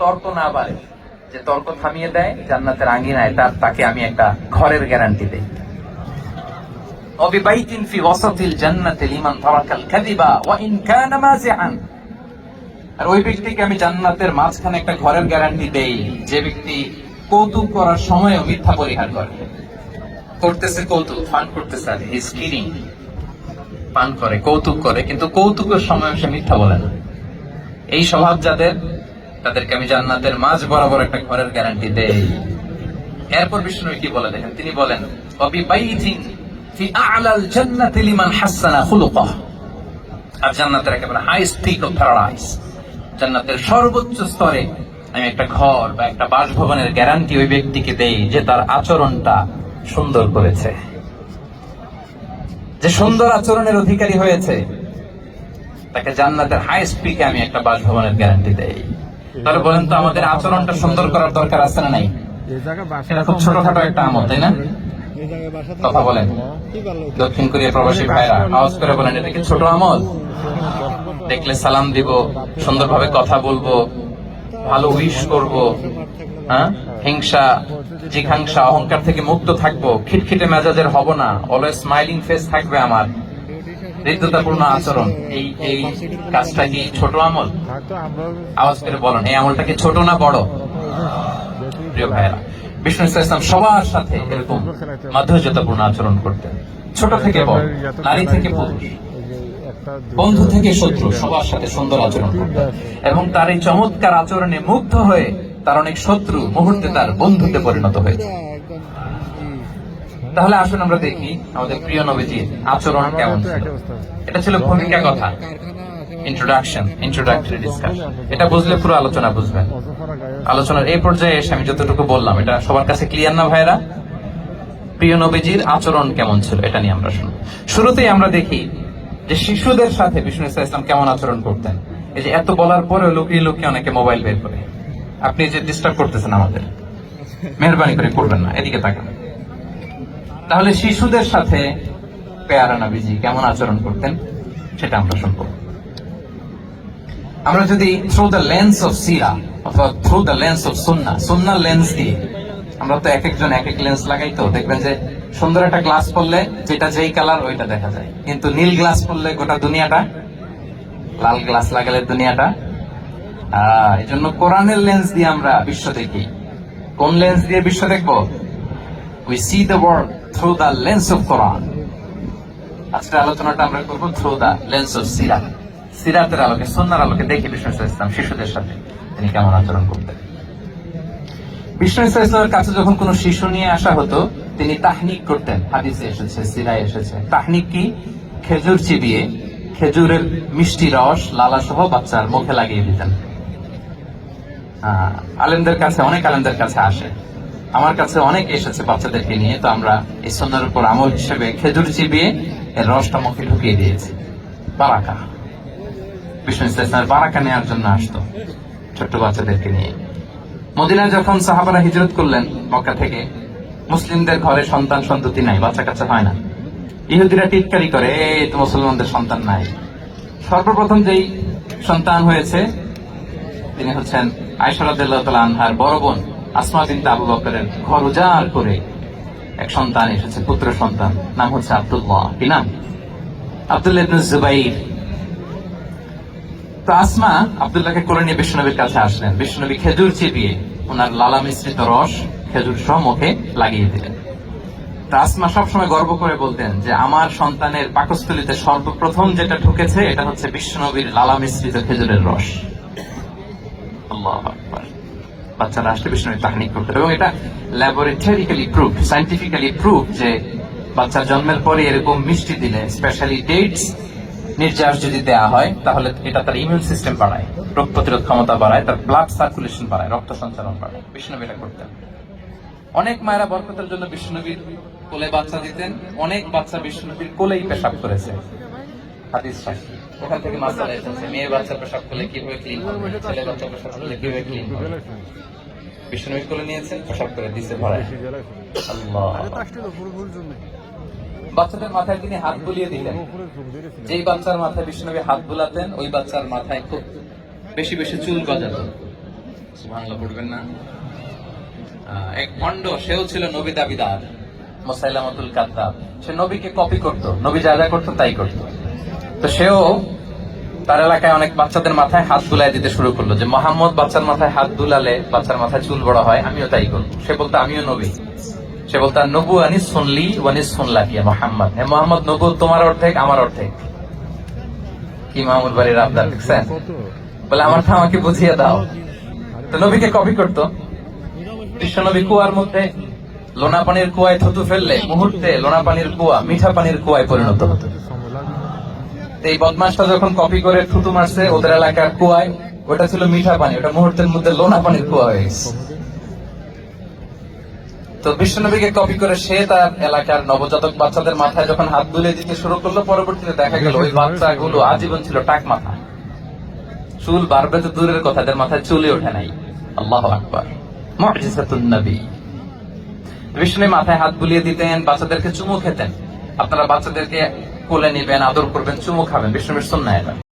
তর্ক না পারে যে তর্ক থামিয়ে দেয়, জান্নাতের আঙ্গিনায় তার, তাকে আমি একটা ঘরের গ্যারান্টি দেই। অবিবাহিতিন ফি ওয়াসাতিল তারাকাল কাযিবা ওয়া ইন কানা মাযিআন। আর ওই ব্যক্তিকে আমি জান্নাতের মাঝখানে একটা ঘরের গ্যারান্টি দেই, যে ব্যক্তি কৌতুক করার সময়ও মিথ্যা পরিহার করে। করতেছে কৌতুক ফান করতেছে আর হিজ কিরিং পান করে, কৌতুক করে, কিন্তু কৌতুকের সময় সে মিথ্যা বলে না। এই স্বভাব যাদের তাদেরকে আমি জান্নাতের মাঝ বরাবর একটা ঘরের গ্যারান্টি দেই। এরপর বিষ্ণু কি বলে দেখেন? তিনি বলেন ফি আ'লাল জান্নাতি লিমান হাসানা আর জান্নাতের একেবারে অফ প্যারাডাইস জান্নাতের সর্বোচ্চ স্তরে আমি একটা ঘর বা একটা বাসভবনের গ্যারান্টি ওই ব্যক্তিকে দেই যে তার আচরণটা সুন্দর করেছে। যে সুন্দর আচরণের অধিকারী হয়েছে, তাকে জান্নাতের হাই স্পিকে আমি একটা বাসভবনের গ্যারান্টি দেই। তাহলে বলেন তো আমাদের আচরণটা সুন্দর করার দরকার আছে না নাই? এটা খুব ছোটখাটো একটা আমল, তাই না? কথা বলেন। দক্ষিণ কোরিয়া প্রবাসী ভাইরা, আওয়াজ করে বলেন, এটা কি ছোট আমল? দেখলে সালাম দিব, সুন্দরভাবে কথা বলব, ভালো উইশ করব হ্যাঁ? হিংসা, জিঘাংসা, অহংকার থেকে মুক্ত থাকব, খিটখিটে মেজাজের হব না অলওয়েজ স্মাইলিং ফেস থাকবে আমার। হৃদ্যতাপূর্ণ আচরণ, এই এই কাজটা কি ছোট আমল? আওয়াজ করে বলেন, এই আমলটা কি ছোট না বড়? প্রিয় ভাইয়েরা, বিষ্ণু ইসলাম সবার সাথে এরকম মাধুর্যতাপূর্ণ আচরণ করতেন। ছোট থেকে বড়, নারী থেকে পুরুষ, বন্ধু থেকে শত্রু, সবার সাথে সুন্দর আচরণ এবং তার এই চমৎকার আচরণে মুগ্ধ হয়ে তার অনেক শত্রু মুহূর্তে তার বন্ধুতে পরিণত হয়েছে। তাহলে আসুন আমরা দেখি আমাদের প্রিয় নবীজির আচরণ কেমন এটা ছিল ভূমিকা কথা। ইন্ট্রোডাকশন ইন্ট্রোডাক্টরি ডিসকাশন এটা বুঝলে পুরো আলোচনা বুঝবেন। আলোচনার এই পর্যায়ে এসে আমি যতটুকু বললাম, এটা সবার কাছে ক্লিয়ার না ভাইরা প্রিয় নবীজির আচরণ কেমন ছিল, এটা নিয়ে আমরা শুনব। শুরুতেই আমরা দেখি যে শিশুদের সাথে বিষ্ণু ইসা ইসলাম কেমন আচরণ করতেন। এই যে এত বলার পরেও লুকিয়ে লুকিয়ে অনেকে মোবাইল বের করে। আপনি যে ডিস্টার্ব করতেছেন আমাদের, মেহরবানি করে করবেন না, এদিকে তাকান। তাহলে শিশুদের সাথে পেয়ারা নবীজি কেমন আচরণ করতেন, সেটা আমরা শুনব। আমরা যদি থ্রু দ্য লেন্স অফ সিরা অথবা through the lens of Sunnah সুন্নার লেন্স দিয়ে, আমরা তো এক একজন এক এক লেন্স লাগাই তো, দেখবেন যে সুন্দর একটা গ্লাস পরলে যেটা যেই কালার ওইটা দেখা যায়। কিন্তু নীল গ্লাস পরলে গোটা দুনিয়াটা, লাল গ্লাস লাগালে দুনিয়াটা। আহ এই জন্য কোরআনের লেন্স দিয়ে আমরা বিশ্ব দেখি। কোন লেন্স দিয়ে বিশ্ব দেখব? We see the world through the lens of Quran আজকের আলোচনাটা আমরা করব through the lens of Seerat. সিরাতের আলোকে সন্ন্যার আলোকে। দেখি বিষ্ণু ইসলাম, শিশুদের সাথে তিনি কেমন আচরণ করতেন। বিষ্ণু ইসলামের কাছে যখন শিশু নিয়ে আসা হতো, তিনি তাহনিক করতেন। হাদিসে এসেছে, সিরায় এসেছে। তাহনিক কি? খেজুর চিবিয়ে খেজুরের মিষ্টি রস লালা সহ বাচ্চার মুখে লাগিয়ে দিতেন। আলেমদের কাছে, অনেক আলেমদের কাছে আসে। আমার কাছে অনেক এসেছে বাচ্চাদেরকে নিয়ে, তো আমরা এই সন্ন্যার উপর আমল হিসেবে খেজুর চিবিয়ে এর রসটা মুখে ঢুকিয়ে দিয়েছি। বারাকা। বিষ্ণু ইসলামের বারাকা নেওয়ার জন্য আসতো ছোট্ট বাচ্চাদেরকে নিয়ে। মদিনায় যখন সাহাবারা হিজরত করলেন, মক্কা থেকে, মুসলিমদের ঘরে সন্তান সন্ততি নাই, বাচ্চা কাচ্চা হয় না। ইহুদিরা টিটকারি করে, এই তো মুসলমানদের সন্তান নাই। সর্বপ্রথম যেই সন্তান হয়েছে, তিনি হচ্ছেন আয়সরাদ্দাহ আনহার বড় বোন। আসমা বিনতে আবু বকরের ঘর উজাড় করে এক সন্তান এসেছে, পুত্র সন্তান, নাম হচ্ছে আব্দুল্লাহ। কি নাম? ইবনে জুবাইর। তো আসমা করে নিয়ে বিষ্ণুনবীর কাছে আসলেন। বিষ্ণুনবী খেজুর ওনার লালা মিশ্রিত রস খেজুর সহ মুখে লাগিয়ে দিলেন। তো আসমা সবসময় গর্ব করে বলতেন যে, আমার সন্তানের পাকস্থলিতে সর্বপ্রথম যেটা ঢুকেছে, এটা হচ্ছে বিষ্ণুনবীর লালা মিশ্রিত খেজুরের রস। আল্লাহু বাচ্চারা আসলে বিষ্ণুনবী তাহনিক করতেন এবং এটা ল্যাবরেটরিক্যালি প্রুফ সাইন্টিফিক্যালি প্রুফ যে বাচ্চার জন্মের পরে এরকম মিষ্টি দিলে স্পেশালি ডেটস নির্যাস যদি দেওয়া হয়, তাহলে এটা তার ইমিউন সিস্টেম বাড়ায়, রোগ প্রতিরোধ ক্ষমতা বাড়ায়, তার ব্লাড সার্কুলেশন বাড়ায়, রক্ত সঞ্চালন বাড়ায় বিষ্ণুনবী এটা করতেন। অনেক মায়েরা বরকতের জন্য বিষ্ণুনবীর কোলে বাচ্চা দিতেন, অনেক বাচ্চা বিষ্ণুনবীর কোলেই পেশাব করেছে। হাদিস ওখান থেকে মাসালা এসেছে। কীভাবে ক্লিন হবে? ছেলে কীভাবে ক্লিন হবে? পেশাব করে বাচ্চাদের মাথায় তিনি হাত বুলিয়ে ধরেছিল যেই বাচ্চার মাথায় বিষ্ণুনবী হাত বুলাতেন, ওই বাচ্চার মাথায় খুব বেশি বেশি চুল গজাতো। সুবহানাল্লাহ, পড়বেন না। এক ভণ্ড, সেও ছিল নবী দাবিদার, মোসাইলামাতুল কাদ্দাব। সে নবীকে কপি করত। নবী যা যা করতো তাই করত। তো সেও তার এলাকায় অনেক বাচ্চাদের মাথায় হাত বুলাই দিতে শুরু করল যে, মোহাম্মদ, বাচ্চার মাথায় হাত বুলালে বাচ্চার মাথায় চুল বড় হয়, আমিও তাই করব। সে বলতো, আমিও নবী। সে বলতো নবু আনি শুনলি ওয়ানি শুনলা কি মোহাম্মদ। হে মোহাম্মদ নবু তোমার অর্ধেক, আমার অর্ধেক। কি মাহমুদ বাড়ির আবদার, দেখছেন? বলে আমারটা আমাকে বুঝিয়ে দাও। তো নবীকে কপি করতো। বিশ্বনবী কুয়ার মধ্যে লোনা পানির কুয়ায় থুতু ফেললে, মুহূর্তে লোনা পানির কুয়া মিঠা পানির কুয়ায় পরিণত হতো। তো এই বদমাসটা যখন কপি করে থুতু মারছে ওদের এলাকার কুয়ায়, ওটা ছিল মিঠা পানি, ওটা মুহূর্তের মধ্যে লোনা পানির কুয়া হয়ে গেছে। তো বিশ্বনবীকে কপি করে সে তার এলাকার নবজাতক বাচ্চাদের মাথায় যখন হাত বুলিয়ে দিতে শুরু করল, পরবর্তীতে দেখা গেল ওই বাচ্চাগুলো আজীবন ছিল টাক মাথা। চুল বাড়বে তো দূরের কথা, এদের মাথায় চুলে ওঠে নাই। আল্লাহ আকবার। নবী। বিষ্ণু মাথায় হাত বুলিয়ে দিতেন, বাচ্চাদেরকে চুমু খেতেন। আপনারা বাচ্চাদেরকে কোলে নেবেন আদর করবেন চুমু খাবেন বিষ্ণু এটা